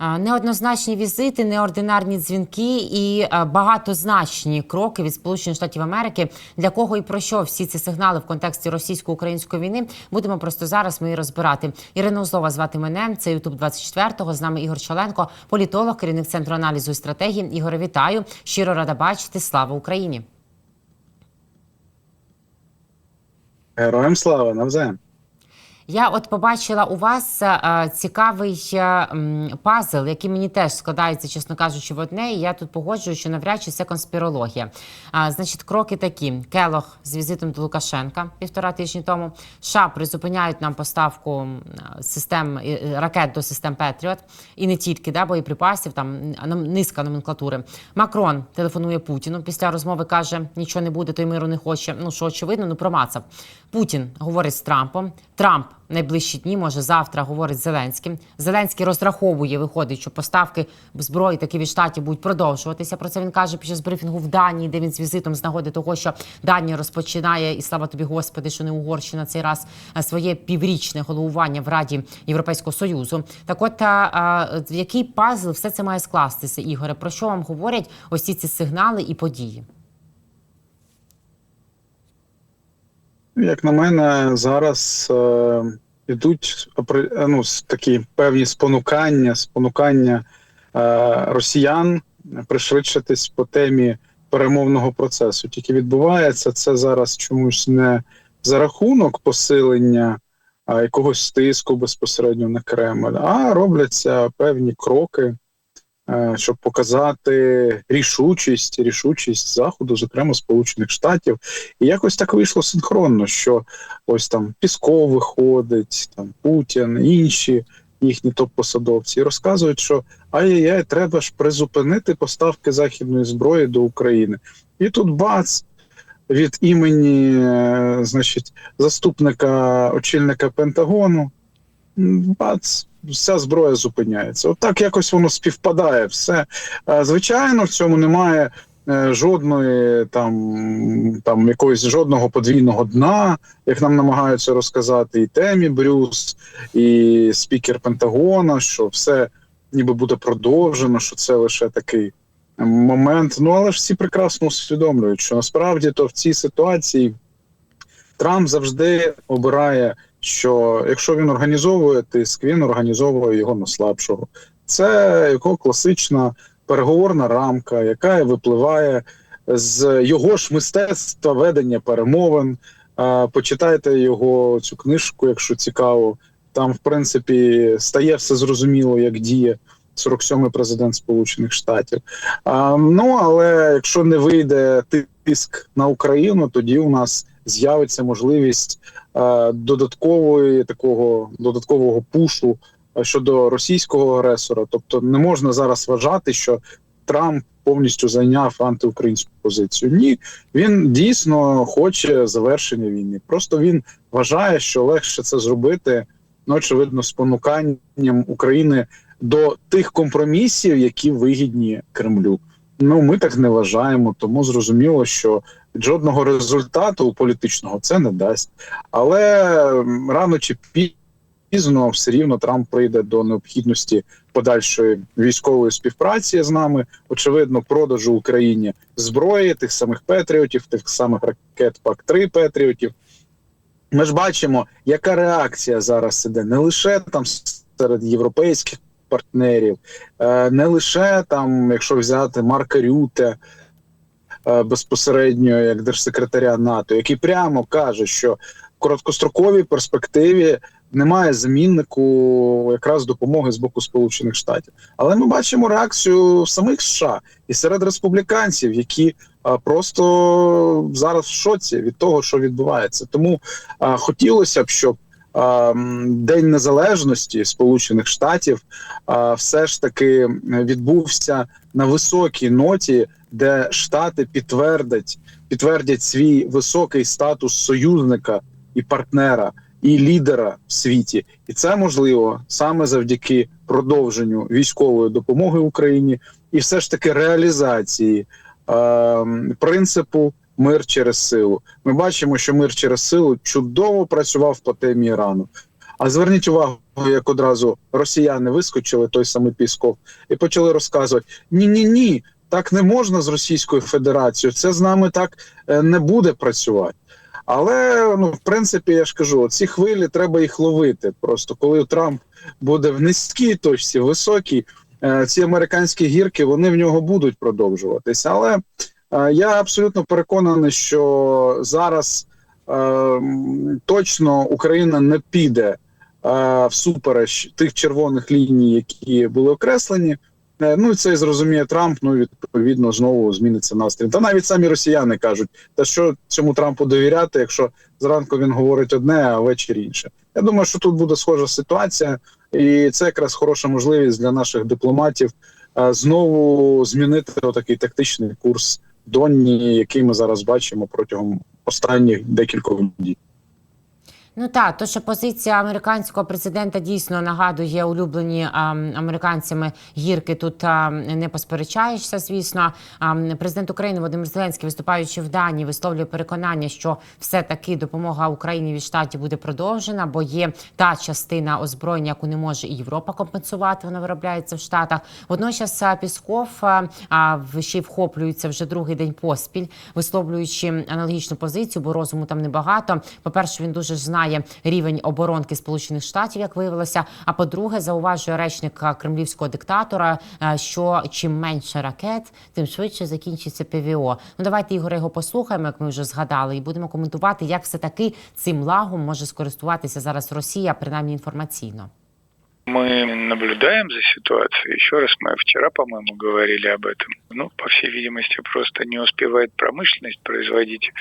Неоднозначні візити, неординарні дзвінки і багатозначні кроки від Сполучених Штатів Америки. Для кого і про що всі ці сигнали в контексті російсько-української війни будемо просто зараз ми розбирати. Ірина Узлова звати мене. Це Ютуб 24 З нами Ігор Чоленко, політолог, керівник центру аналізу і стратегії. Ігоре, вітаю! Щиро рада бачити. Слава Україні! Героям слава навзаєм. Я от побачила у вас е, цікавий е, пазл, який мені теж складається, чесно кажучи, в одне. І я тут погоджую, що навряд чи це конспірологія. А, значить, кроки такі: Келох з візитом до Лукашенка півтора тижні тому. США призупиняють нам поставку систем е, е, ракет до систем Петріот і не тільки да, боєприпасів, там низка номенклатури. Макрон телефонує Путіну. Після розмови каже, нічого не буде, той миру не хоче. Ну що очевидно, ну промацав. Путін говорить з Трампом. Трамп найближчі дні, може завтра говорить з Зеленським. Зеленський розраховує, виходить, що поставки зброї таки від штатів будуть продовжуватися. Про це він каже під час брифінгу в Данії, де він з візитом з нагоди того, що Данія розпочинає, і слава тобі, Господи, що не Угорщина цей раз своє піврічне головування в Раді Європейського союзу. Так, от а, а, в який пазл все це має скластися, Ігоре? Про що вам говорять ось ці ці сигнали і події? Як на мене, зараз е, е, ну, такі певні спонукання, спонукання е, росіян пришвидшитись по темі перемовного процесу. Тільки відбувається це зараз чомусь не за рахунок посилення а, якогось тиску безпосередньо на Кремль, а робляться певні кроки. Е, Щоб показати рішучість, рішучість заходу, зокрема Сполучених Штатів, і якось так вийшло синхронно, що ось там Пісков виходить, там Путін, інші їхні топ-посадовці і розказують, що ай-яй-яй, треба ж призупинити поставки західної зброї до України. І тут бац від імені, е, значить, заступника очільника Пентагону. Бац, вся зброя зупиняється. Отак якось воно співпадає. Все Е, звичайно, в цьому немає е, жодної там, там якогось жодного подвійного дна, як нам намагаються розказати і Темі Брюс, і спікер Пентагона, що все ніби буде продовжено, що це лише такий момент. Ну але ж всі прекрасно усвідомлюють, що насправді то в цій ситуації Трамп завжди обирає, що якщо він організовує тиск, він організовує його на слабшого. Це його класична переговорна рамка, яка випливає з його ж мистецтва ведення перемовин. Почитайте його цю книжку, якщо цікаво. Там, в принципі, стає все зрозуміло, як діє 47-й президент Сполучених Штатів. А, Ну але якщо не вийде тиск на Україну, тоді у нас з'явиться можливість додаткової такого додаткового пушу е, щодо російського агресора. Тобто не можна зараз вважати, що Трамп повністю зайняв антиукраїнську позицію. Ні, він дійсно хоче завершення війни. Просто він вважає, що легше це зробити, ну очевидно, спонуканням України до тих компромісів, які вигідні Кремлю. Ну ми так не вважаємо, тому зрозуміло, що жодного результату політичного це не дасть. Але рано чи пізно все рівно Трамп прийде до необхідності подальшої військової співпраці з нами. Очевидно, продажу Україні зброї, тих самих Петріотів, тих самих ракет ПАК-3 Петріотів. Ми ж бачимо, яка реакція зараз іде не лише там серед європейських партнерів, е, не лише там, якщо взяти Марка Рюте безпосередньо як держсекретаря НАТО, який прямо каже, що в короткостроковій перспективі немає заміннику якраз допомоги з боку Сполучених Штатів. Але ми бачимо реакцію самих США і серед республіканців, які просто зараз в шоці від того, що відбувається. Тому хотілося б, щоб День Незалежності Сполучених Штатів все ж таки відбувся на високій ноті, де Штати підтвердять підтвердять свій високий статус союзника і партнера, і лідера в світі, і це можливо саме завдяки продовженню військової допомоги Україні і все ж таки реалізації е, принципу мир через силу. Ми бачимо, що мир через силу чудово працював по темі Ірану. А зверніть увагу, як одразу росіяни вискочили, той самий Пісков, і почали розказувати: ні, ні, ні, так не можна з Російською Федерацією. Це з нами так е, не буде працювати. Але ну, в принципі, я ж кажу, ці хвилі треба їх ловити. Просто коли Трамп буде в низькій точці, високій, е, ці американські гірки вони в нього будуть продовжуватися. Але е, я абсолютно переконаний, що зараз точно Україна не піде всупереч тих червоних ліній, які були окреслені. Е, Ну це зрозуміє Трамп. Ну відповідно знову зміниться настрій. Та навіть самі росіяни кажуть, та що цьому Трампу довіряти, якщо зранку він говорить одне, а ввечері інше. Я думаю, що тут буде схожа ситуація, і це якраз хороша можливість для наших дипломатів е, знову змінити отакий тактичний курс Донні, який ми зараз бачимо протягом останніх декількох днів. Ну так, то що позиція американського президента дійсно нагадує улюблені а, американцями гірки. Тут а, не посперечаєшся, звісно. А, президент України Володимир Зеленський, виступаючи в Данії, висловлює переконання, що все таки допомога Україні від штатів буде продовжена, бо є та частина озброєння, яку не може і Європа компенсувати. Вона виробляється в Штатах. Водночас Пісков а, ще й вхоплюється вже другий день поспіль, висловлюючи аналогічну позицію, бо розуму там небагато. По перше, він дуже ж знає рівень оборонки Сполучених Штатів, як виявилося. А по-друге, зауважує речник кремлівського диктатора, що чим менше ракет, тим швидше закінчиться ПВО. Ну давайте Ігоре його послухаємо, як ми вже згадали, і будемо коментувати, як все таки цим лагом може скористуватися зараз Росія, принаймні інформаційно. Мы наблюдаем за ситуацией. Еще раз мы вчера, по-моему, говорили об этом. Ну, по всей видимости, просто не успевает промышленность производить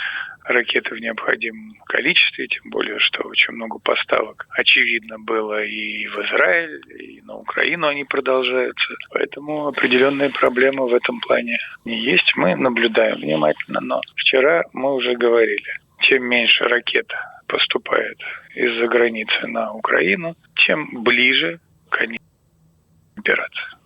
ракеты в необходимом количестве, тем более, что очень много поставок, очевидно, было и в Израиль, и на Украину они продолжаются. Поэтому определенные проблемы в этом плане не есть. Мы наблюдаем внимательно, но вчера мы уже говорили, чем меньше ракет поступает из-за границы на Украину, чем ближе конец операции.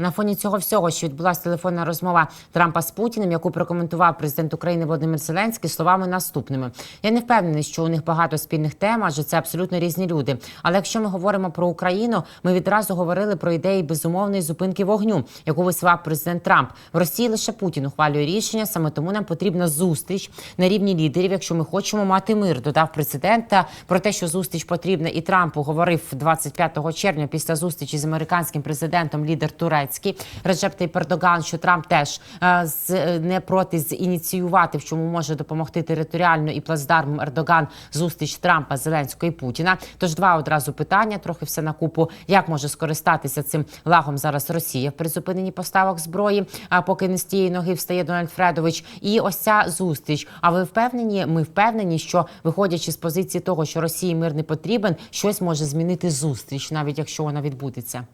На фоні цього всього, що відбулася телефонна розмова Трампа з Путіним, яку прокоментував президент України Володимир Зеленський словами наступними: я не впевнений, що у них багато спільних тем, адже це абсолютно різні люди. Але якщо ми говоримо про Україну, ми відразу говорили про ідеї безумовної зупинки вогню, яку висував президент Трамп. В Росії лише Путін ухвалює рішення. Саме тому нам потрібна зустріч на рівні лідерів, якщо ми хочемо мати мир. Додав президент про те, що зустріч потрібна, і Трампу говорив 25 червня після зустрічі з американським президентом лідер Турецький Реджеп Тайп Ердоган, що Трамп теж е, е, не проти зініціювати, в чому може допомогти територіально і плацдармом Ердоган зустріч Трампа, Зеленського і Путіна. Тож два одразу питання, трохи все на купу. Як може скористатися цим лагом зараз Росія в призупиненні поставок зброї? А поки не з тієї ноги встає Дональд Фредович, і ось ця зустріч. А ви впевнені? Ми впевнені, що виходячи з позиції того, що Росії мир не потрібен, щось може змінити зустріч, навіть якщо вона відбудеться.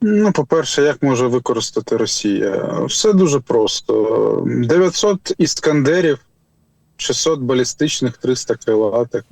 Ну, по-перше, як може використати Росія? Все дуже просто: 900 іскандерів, 600 балістичних, 300 крилатих.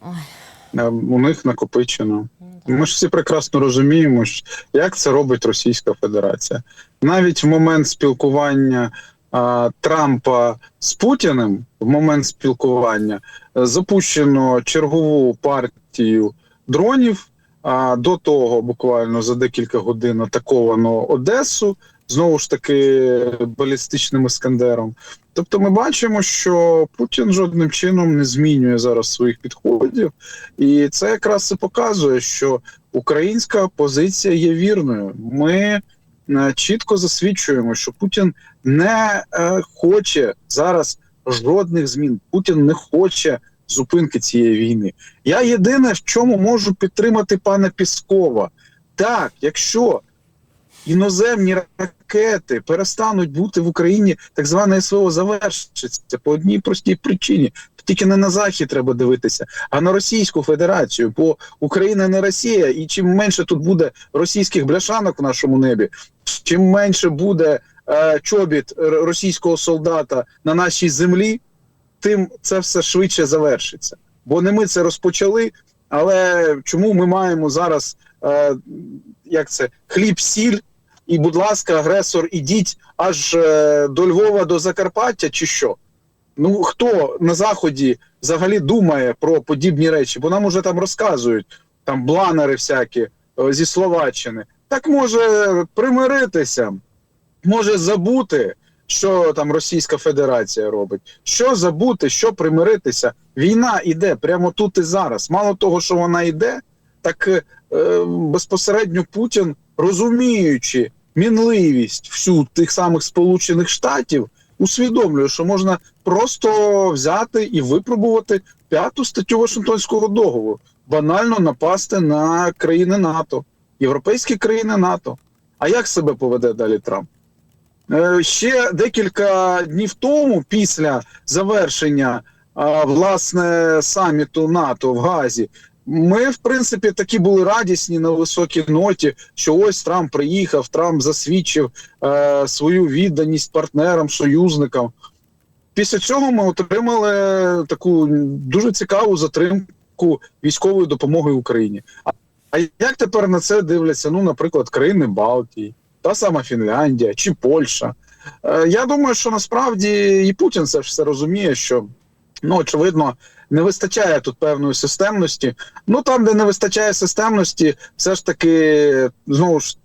Е, У них накопичено. Ми ж всі прекрасно розуміємо, що- як це робить Російська Федерація. Навіть в момент спілкування а, Трампа з Путіним, в момент спілкування, е, запущено чергову партію дронів. А до того буквально за декілька годин атаковано Одесу, знову ж таки балістичним іскандером. Тобто, ми бачимо, що Путін жодним чином не змінює зараз своїх підходів, і це якраз і показує, що українська позиція є вірною. Ми е, чітко засвідчуємо, що Путін не е, хоче зараз жодних змін. Путін не хоче зупинки цієї війни. Я єдине, в чому можу підтримати пана Піскова. Так, якщо іноземні ракети перестануть бути в Україні, так зване СВО завершиться по одній простій причині. Тільки не на захід треба дивитися, а на Російську Федерацію. Бо Україна не Росія, і чим менше тут буде російських бляшанок в нашому небі, чим менше буде е, чобіт російського солдата на нашій землі, тим це все швидше завершиться. Бо не ми це розпочали. Але чому ми маємо зараз е, як це хліб, сіль, і, будь ласка, агресор, ідіть аж е, до Львова, до Закарпаття, чи що? Ну хто на заході взагалі думає про подібні речі? Бо нам уже там розказують там бланери всякі е, зі Словаччини. Так може примиритися, може забути, що там Російська Федерація робить. Що забути, що примиритися? Війна іде прямо тут і зараз. Мало того, що вона йде, так е, безпосередньо Путін, розуміючи мінливість всю тих самих Сполучених Штатів, усвідомлює, що можна просто взяти і випробувати п'яту статтю Вашингтонського договору, банально напасти на країни НАТО, європейські країни НАТО. А як себе поведе далі Трамп? Е, Ще декілька днів тому, після завершення власне саміту НАТО в Газі, ми, в принципі, такі були радісні на високій ноті, що ось Трамп приїхав, Трамп засвідчив е, свою відданість партнерам, союзникам. Після цього ми отримали таку дуже цікаву затримку військової допомоги Україні. А як тепер на це дивляться, ну, наприклад, країни Балтії, та сама Фінляндія чи Польща? Е, я думаю, що насправді і Путін це все розуміє, що ну, очевидно, не вистачає тут певної системності. Ну там, де не вистачає системності, все ж таки, знову ж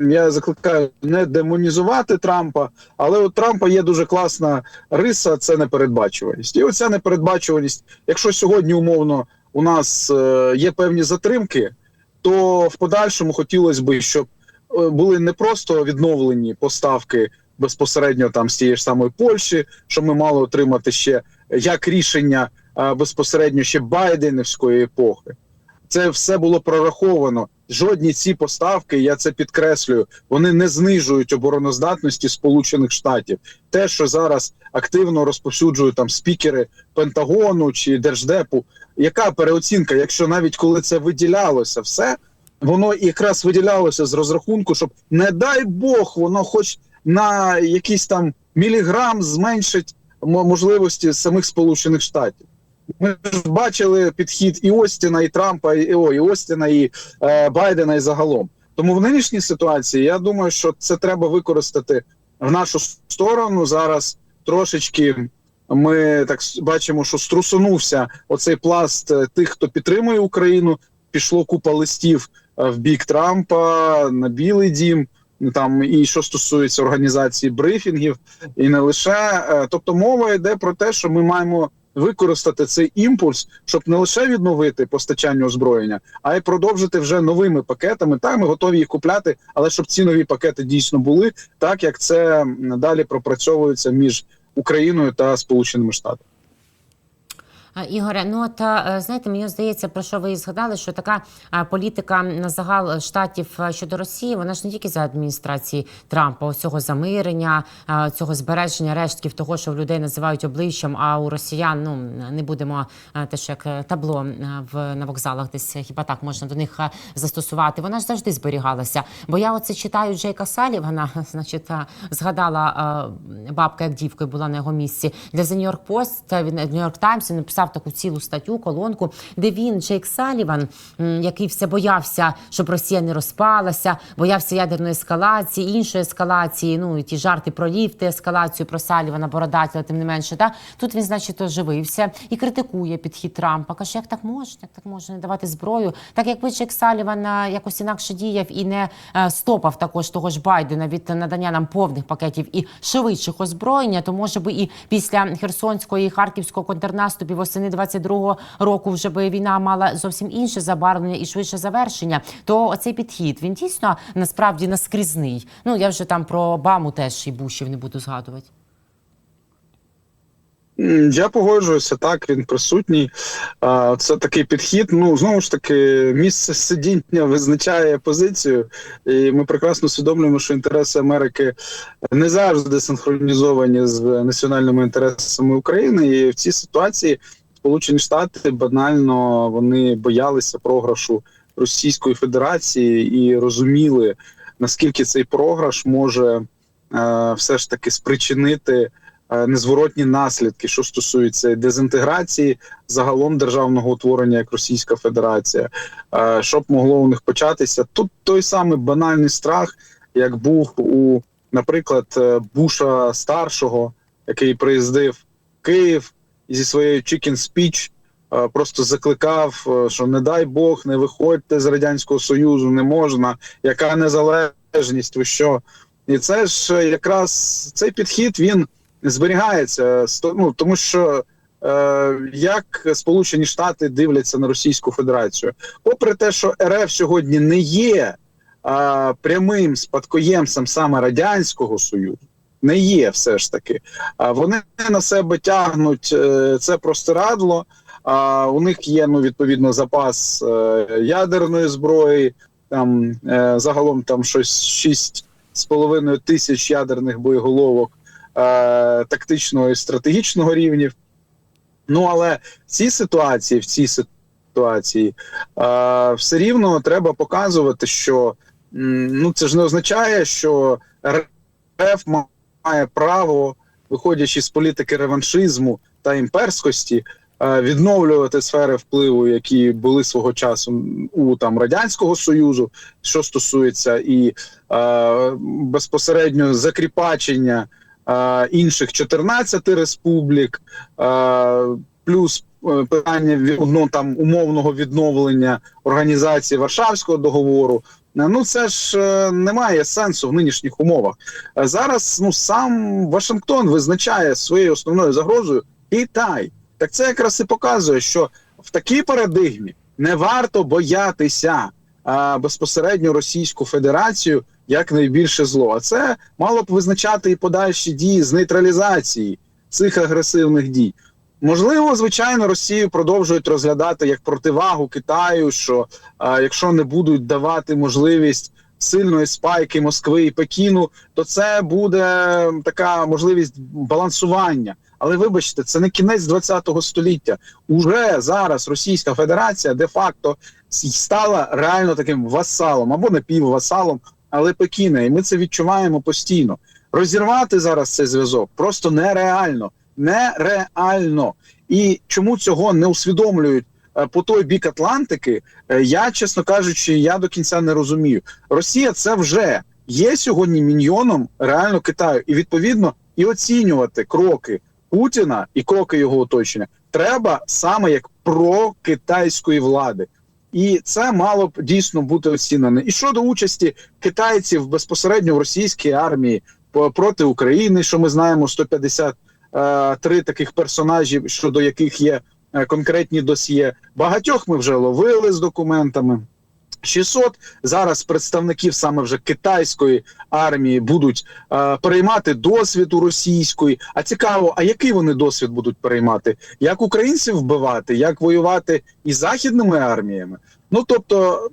я закликаю не демонізувати Трампа, але у Трампа є дуже класна риса це непередбачуваність. І оця непередбачуваність, якщо сьогодні умовно у нас е, є певні затримки, то в подальшому хотілося б, щоб були не просто відновлені поставки безпосередньо там з тієї ж самої Польщі, що ми мали отримати ще як рішення безпосередньо ще Байденівської епохи. Це все було прораховано. Жодні ці поставки, я це підкреслюю, вони не знижують обороноздатності Сполучених Штатів. Те, що зараз активно розповсюджують там спікери Пентагону чи Держдепу, яка переоцінка, якщо навіть коли це виділялося все, воно якраз виділялося з розрахунку, щоб не дай Бог, воно хоч на якийсь там міліграм зменшить мо- можливості самих Сполучених Штатів. Ми ж бачили підхід і Остіна, і Трампа, і, о, і Остіна, і е, Байдена, і загалом. Тому в нинішній ситуації я думаю, що це треба використати в нашу сторону. Зараз трошечки ми так бачимо, що струсунувся оцей пласт е, тих, хто підтримує Україну. Пішло купа листів в бік Трампа на Білий Дім. Там і що стосується організації брифінгів, і не лише. Е, Тобто мова йде про те, що ми маємо використати цей імпульс, щоб не лише відновити постачання озброєння, а й продовжити вже новими пакетами. Так, ми готові їх купляти, але щоб ці нові пакети дійсно були, так як це далі пропрацьовується між Україною та Сполученими Штатами. Ігоре, ну от е, знаєте, мені здається, про що ви згадали, що така політика на загал штатів щодо Росії, вона ж не тільки за адміністрації Трампа, цього замирення, цього збереження рештків того, що в людей називають обличчям, а у росіян ну не будемо теж як е, табло в на вокзалах, десь е, хіба так можна до них застосувати. Вона ж завжди зберігалася. Бо я оце читаю Джейка Салівана, значить, згадала бабка, як дівкою була на його місці. Для The New York Post, він New York Times він написав таку цілу статтю, колонку, де він, Джейк Саліван, який все боявся, щоб Росія не розпалася, боявся ядерної ескалації, іншої ескалації. Ну і ті жарти про ліфти, ескалацію про Салівана, Бородатіла, тим не менше. Та тут він, значить, оживився і критикує підхід Трампа. Каже, як так можна, як так можна не давати зброю? Так якби Джек Саліван якось інакше діяв і не стопав також того ж Байдена від надання нам повних пакетів і швидших озброєння, то може би і після Херсонського і Харківського контрнаступів восени 22-го року вже би війна мала зовсім інше забарвлення і швидше завершення. То оцей підхід він дійсно насправді наскрізний. Ну я вже там про Обаму теж і Бушів не буду згадувати. Я погоджуюся, так він присутній. Це такий підхід. Ну знову ж таки, місце сидіння визначає позицію, і ми прекрасно усвідомлюємо, що інтереси Америки не завжди синхронізовані з національними інтересами України. І в цій ситуації Сполучені Штати банально вони боялися програшу Російської Федерації і розуміли, наскільки цей програш може е, все ж таки спричинити е, незворотні наслідки, що стосується дезінтеграції загалом державного утворення як Російська Федерація, е, що б могло у них початися. Тут той самий банальний страх, як був у, наприклад, е, Буша старшого, який приїздив Київ зі своєю Chicken Speech е, просто закликав, е, що не дай Бог, не виходьте з радянського союзу, не можна. Яка незалежність? Ви що? І це ж е, якраз цей підхід він зберігається ну, тому що. Як Сполучені Штати дивляться на Російську Федерацію, попри те, що РФ сьогодні не є а, прямим спадкоємцем саме радянського союзу, не є все ж таки. А вони на себе тягнуть е, це простирадло. А у них є ну відповідно запас е, ядерної зброї. Там е, загалом там щось 6,5 тисяч ядерних боєголовок тактичного і стратегічного рівнів. Ну але в цій ситуації, в цій ситуації, все рівно треба показувати, що ну це ж не означає, що РФ має право, виходячи з політики реваншизму та імперськості, е, відновлювати сфери впливу, які були свого часу у там радянського союзу, що стосується і е, безпосередньо закріпачення е, інших 14 республік, е, плюс е, питання ну, там умовного відновлення організації Варшавського договору. Е, Ну це ж е, не має сенсу в нинішніх умовах. Е, Зараз ну сам Вашингтон визначає своєю основною загрозою Китай. Так це якраз і показує, що в такій парадигмі не варто боятися а, безпосередньо Російську Федерацію як найбільше зло. А це мало б визначати і подальші дії з нейтралізації цих агресивних дій. Можливо, звичайно, Росію продовжують розглядати як противагу Китаю, що а, якщо не будуть давати можливість сильної спайки Москви і Пекіну, то це буде така можливість балансування. Але вибачте, це не кінець 20-го століття. Уже зараз Російська Федерація де-факто стала реально таким васалом або напіввасалом, але Пекіна, і ми це відчуваємо постійно. Розірвати зараз цей зв'язок просто нереально. Нереально. І чому цього не усвідомлюють е, по той бік Атлантики, е, я, чесно кажучи, я до кінця не розумію. Росія це вже є сьогодні міньйоном реально Китаю, і відповідно і оцінювати кроки Путіна і кроки його оточення треба саме як про китайської влади. І це мало б дійсно бути оцінене. І щодо участі китайців безпосередньо в російській армії проти України, що ми знаємо, 153 таких персонажів, щодо яких є е, конкретні досьє. Багатьох ми вже ловили з документами. 600 зараз представників саме вже китайської армії будуть е, переймати досвід у російської. А цікаво, а який вони досвід будуть переймати? Як українців вбивати, як воювати із західними арміями? Ну тобто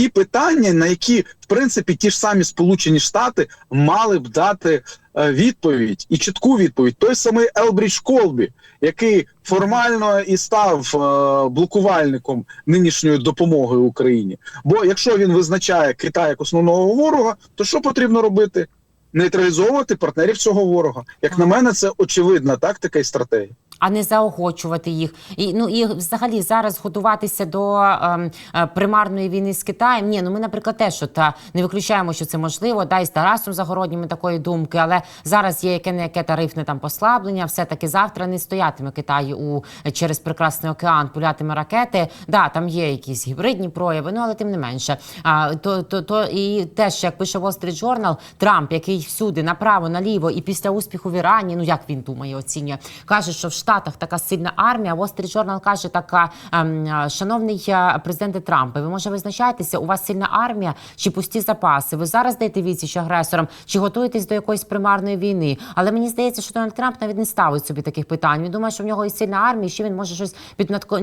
ті питання, на які в принципі ті ж самі Сполучені Штати мали б дати е, відповідь і чітку відповідь. Той самий Елбрідж Колбі, який формально і став е, блокувальником нинішньої допомоги Україні. Бо якщо він визначає Китай як основного ворога, то що потрібно робити? Нейтралізовувати партнерів цього ворога. Як на мене, це очевидна тактика і стратегія. А не заохочувати їх. І ну і взагалі зараз готуватися до ем, е, примарної війни з Китаєм. Ні, ну ми, наприклад, теж що та не виключаємо, що це можливо. Да, і з Тарасом Загороднім такої думки, але зараз є яке не яке тарифне там послаблення. Все таки завтра не стоятиме Китай у через прекрасний океан, пулятиме ракети. Да, там є якісь гібридні прояви, ну але тим не менше. А то, то, то і теж як пише Wall Street Journal, Трамп, який всюди направо, наліво, і після успіху в Ірані, ну як він думає, оцінює, каже, що в Штатах така сильна армія. Wall Street Journal каже, така ем, е, шановний е, президенте Трампе, ви може визначаєтеся, у вас сильна армія чи пусті запаси? Ви зараз даєте відсіч агресорам, чи готуєтесь до якоїсь примарної війни? Але мені здається, що Дональд Трамп навіть не ставить собі таких питань. Він думає, що в нього є сильна армія, і ще він може щось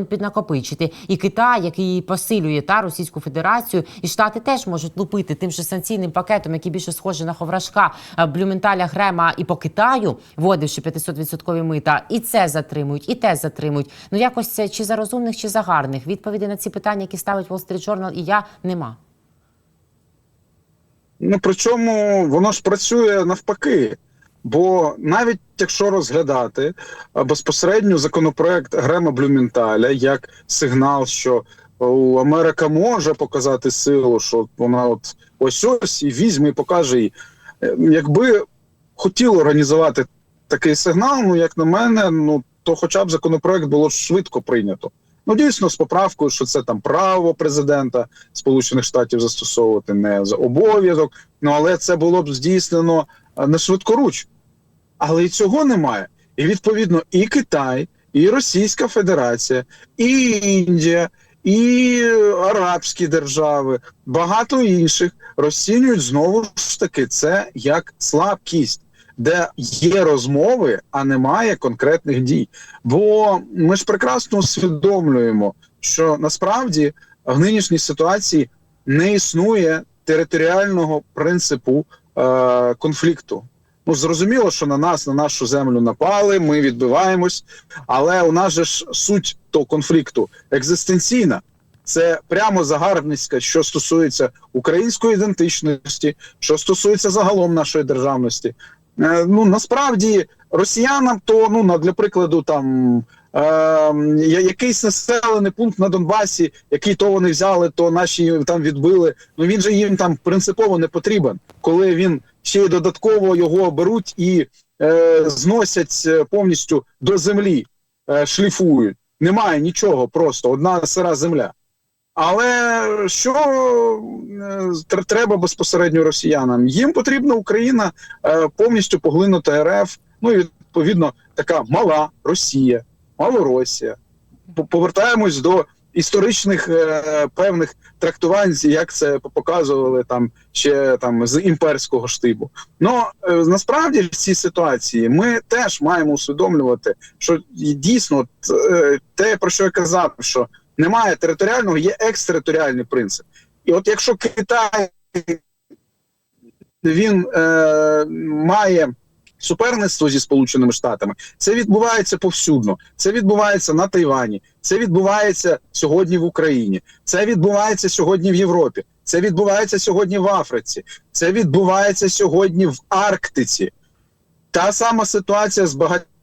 піднакопичити. І Китай, який посилює та Російську Федерацію, і Штати теж можуть лупити тим же санкційним пакетом, який більше схожий на ховрашка е, Блюменталя Грема і по Китаю, вводивши 500% мита, і це затримують, і те затримують. Ну якось це чи за розумних, чи за гарних. Відповіді на ці питання, які ставить Wall Street Journal, і я нема. Ну причому воно ж працює навпаки. Бо навіть якщо розглядати безпосередньо законопроект Грема Блюменталя як сигнал, що о, Америка може показати силу, що вона от ось ось і візьме і покаже їй. Е, Якби хотіло організувати такий сигнал. Ну, як на мене, ну то хоча б законопроект було швидко прийнято. Ну, дійсно, з поправкою, що це там право президента Сполучених Штатів застосовувати, не за обов'язок. Ну але це було б здійснено е, не швидкоруч. Але і цього немає. І відповідно і Китай, і Російська Федерація, і Індія, і Арабські держави, багато інших розцінюють знову ж таки це як слабкість, де є розмови, а немає конкретних дій. Бо ми ж прекрасно усвідомлюємо, що насправді в нинішній ситуації не існує територіального принципу е, конфлікту. Ну зрозуміло, що на нас, на нашу землю напали, ми відбиваємось, але у нас же ж суть того конфлікту екзистенційна. Це прямо загарбницька, що стосується української ідентичності, що стосується загалом нашої державності. Е, ну насправді росіянам то ну на для прикладу там е, якийсь населений пункт на Донбасі, який то вони взяли, то наші там відбили. Ну він же їм там принципово не потрібен, коли він ще й додатково його беруть і е, зносять е, повністю до землі, е, шліфують. Немає нічого, просто одна сира земля. Але що е, треба безпосередньо росіянам? Їм потрібна Україна е, повністю поглинута РФ. Ну і відповідно така мала Росія, Малоросія. По- Повертаємось до історичних е, певних трактувань, як це показували там ще там з імперського штибу. Ну насправді в цій ситуації ми теж маємо усвідомлювати, що дійсно те, про що я казав, що немає територіального, є екстериторіальний принцип. І от якщо Китай він е, має суперництво зі Сполученими Штатами, це відбувається повсюдно. Це відбувається на Тайвані, це відбувається сьогодні в Україні, це відбувається сьогодні в Європі, це відбувається сьогодні в Африці, це відбувається сьогодні в Арктиці. Та сама ситуація з багатьма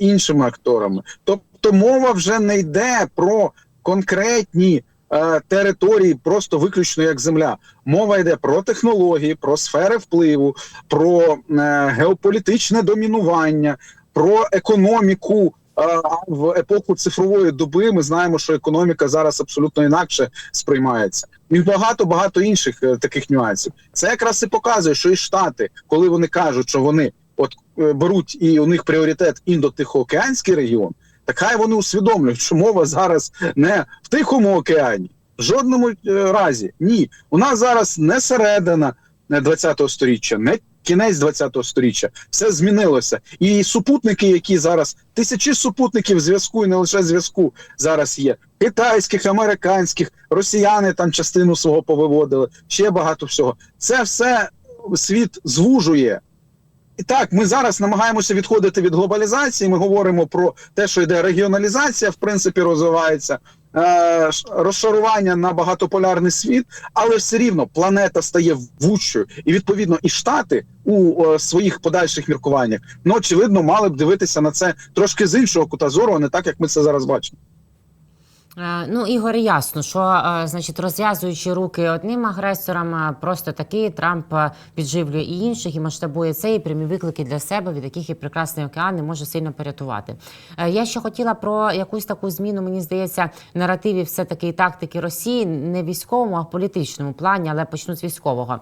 іншими акторами. Тобто мова вже не йде про конкретні е, території, просто виключно як земля. Мова йде про технології, про сфери впливу, про е, геополітичне домінування, про економіку. Е, В епоху цифрової доби ми знаємо, що економіка зараз абсолютно інакше сприймається, і багато багато інших е, таких нюансів. Це якраз і показує, що і штати, коли вони кажуть, що вони от е, беруть і у них пріоритет індо-тихоокеанський регіон, так хай вони усвідомлюють, що мова зараз не в Тихому океані, в жодному е, разі. Ні, у нас зараз не середина 20-го сторіччя, не кінець 20-го сторіччя. Все змінилося. І супутники, які зараз тисячі супутників зв'язку, і не лише зв'язку зараз є. Китайських, американських, росіяни там частину свого повиводили, ще багато всього. Це все світ звужує. Так, ми зараз намагаємося відходити від глобалізації. Ми говоримо про те, що йде регіоналізація, в принципі, розвивається е, розшарування на багатополярний світ, але все рівно планета стає вущою, і відповідно і штати у е, своїх подальших міркуваннях ну очевидно мали б дивитися на це трошки з іншого кута зору, а не так, як ми це зараз бачимо. Е, Ну, Ігор, ясно, що е, значить, розв'язуючи руки одним агресорам, е, просто таки Трамп підживлює і інших, і масштабує це, і прямі виклики для себе, від яких і прекрасний океан не може сильно порятувати. Я ще хотіла про якусь таку зміну, мені здається, наративів все-таки і тактики Росії, не військовому, а в політичному плані, але почну з військового.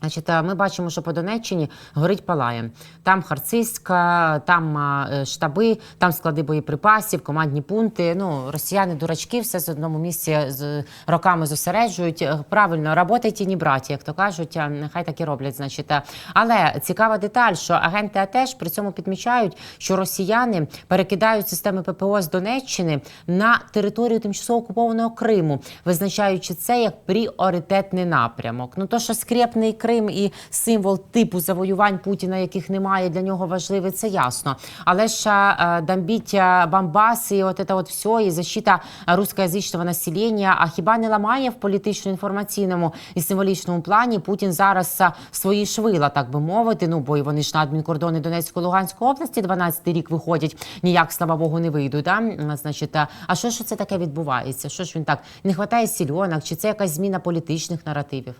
Значить, е, ми бачимо, що по Донеччині горить палає. Там Харциська, там е, штаби, там склади боєприпасів, командні пункти. Ну, росіяни дурачки, все з одному місці з роками зосереджують. Е, Правильно, работайте, не браті, як то кажуть, нехай так і роблять. Значить, але цікава деталь, що агенти АТЕШ при цьому підмічають, що росіяни перекидають системи ППО з Донеччини на територію тимчасово окупованого Криму, визначаючи це як пріоритетний напрямок. Ну то, що скрепний Крим і символ типу завоювань Путіна, яких немає для нього важливий, це ясно. Але ж е, дамбіття Бамбас і от це от все, і защита русскоязичного населення. А хіба не ламає в політично-інформаційному і символічному плані Путін зараз е, свої швила, так би мовити? Ну бо і вони ж на адмінкордони Донецької Луганської області 12 рік виходять. Ніяк, слава Богу, не вийдуть. Да? Значить, а а що ж це таке відбувається? Що ж він так не вистачає сільонок? Чи це якась зміна політичних наративів?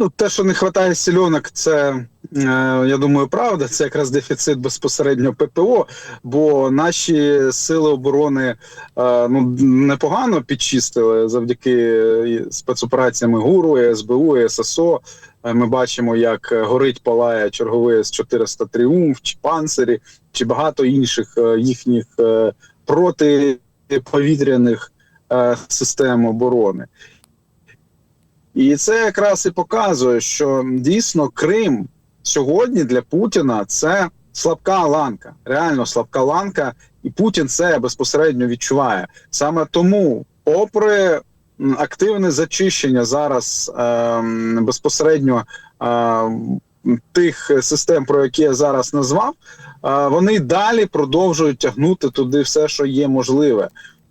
Ну, те, що не вистачає сільонок, це е, я думаю, правда. Це якраз дефіцит безпосередньо ППО, бо наші сили оборони е, ну непогано підчистили завдяки е, спецопераціям ГУРу, СБУ, ССО. Ми бачимо, як горить палає черговий з 400 тріумф, чи панцирі, чи багато інших їхніх протиповітряних систем оборони. І це якраз і показує, що дійсно Крим сьогодні для Путіна це слабка ланка, реально слабка ланка, і Путін це безпосередньо відчуває. Саме тому, попри активне зачищення зараз ем, безпосередньо ем, тих систем, про які я зараз назвав, е, вони далі продовжують тягнути туди все, що є можливе.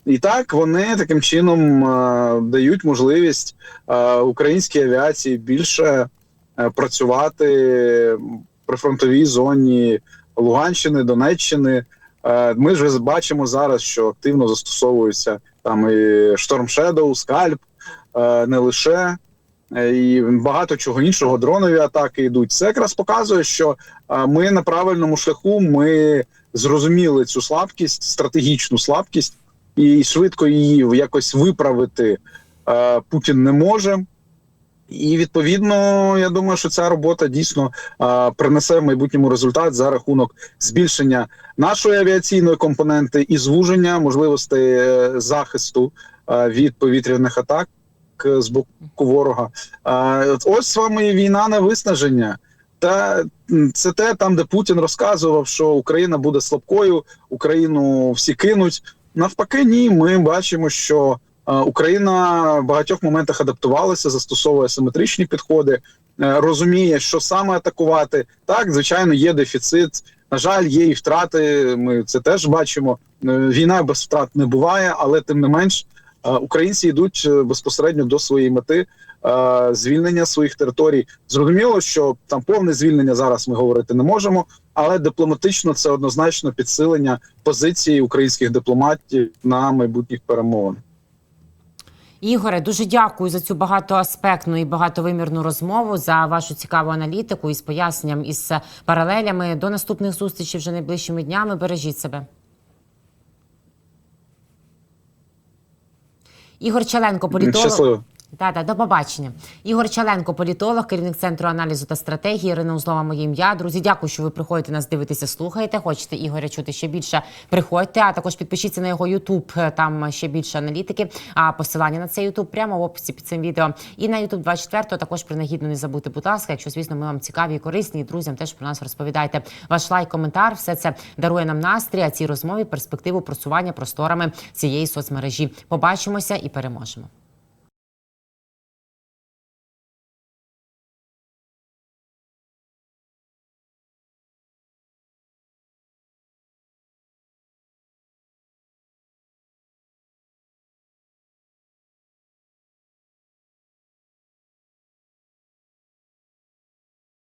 І так вони таким чином е, дають можливість е, українській авіації більше е, працювати при фронтовій зоні Луганщини, Донеччини. Ми ж бачимо зараз, що активно застосовуються там і Storm Shadow, Скальп, не лише. І багато чого іншого, дронові атаки йдуть. Це якраз показує, що ми на правильному шляху. Ми зрозуміли цю слабкість, стратегічну слабкість, і швидко її якось виправити е, Путін не може. І відповідно, я думаю, що ця робота дійсно е, принесе в майбутньому результат за рахунок збільшення нашої авіаційної компоненти і звуження можливостей е, захисту е, від повітряних атак з боку ворога. От ось вам і війна на виснаження. Та це те, там, де Путін розказував, що Україна буде слабкою, Україну всі кинуть. Навпаки, ні, ми бачимо, що е, Україна в багатьох моментах адаптувалася, застосовує симетричні підходи, е, розуміє, що саме атакувати. Так, звичайно, є дефіцит. На жаль, є і втрати. Ми це теж бачимо. Е, Війна без втрат не буває, але тим не менш, українці йдуть безпосередньо до своєї мети е, звільнення своїх територій. Зрозуміло, що там повне звільнення зараз ми говорити не можемо, але дипломатично це однозначно підсилення позиції українських дипломатів на майбутніх перемовинах. Ігоре, дуже дякую за цю багатоаспектну і багатовимірну розмову за вашу цікаву аналітику із поясненням із паралелями. До наступних зустрічей вже найближчими днями. Бережіть себе. Ігор Челенко, політолог. Щасливо. Так, так, до побачення. Ігор Чаленко, політолог, керівник центру аналізу та стратегії. Ірина Узлова, моє ім'я. Друзі, дякую, що ви приходите нас дивитися, слухаєте. Хочете Ігоря чути ще більше? Приходьте, а також підпишіться на його Ютуб. Там ще більше аналітики. А посилання на цей Ютуб прямо в описі під цим відео. І на Ютуб 24 також принагідно не забудьте, будь ласка. Якщо звісно, ми вам цікаві і корисні, і друзям теж про нас розповідайте. Ваш лайк, коментар, все це дарує нам настрій. А цій розмові перспективу просування просторами цієї соцмережі. Побачимося і переможемо.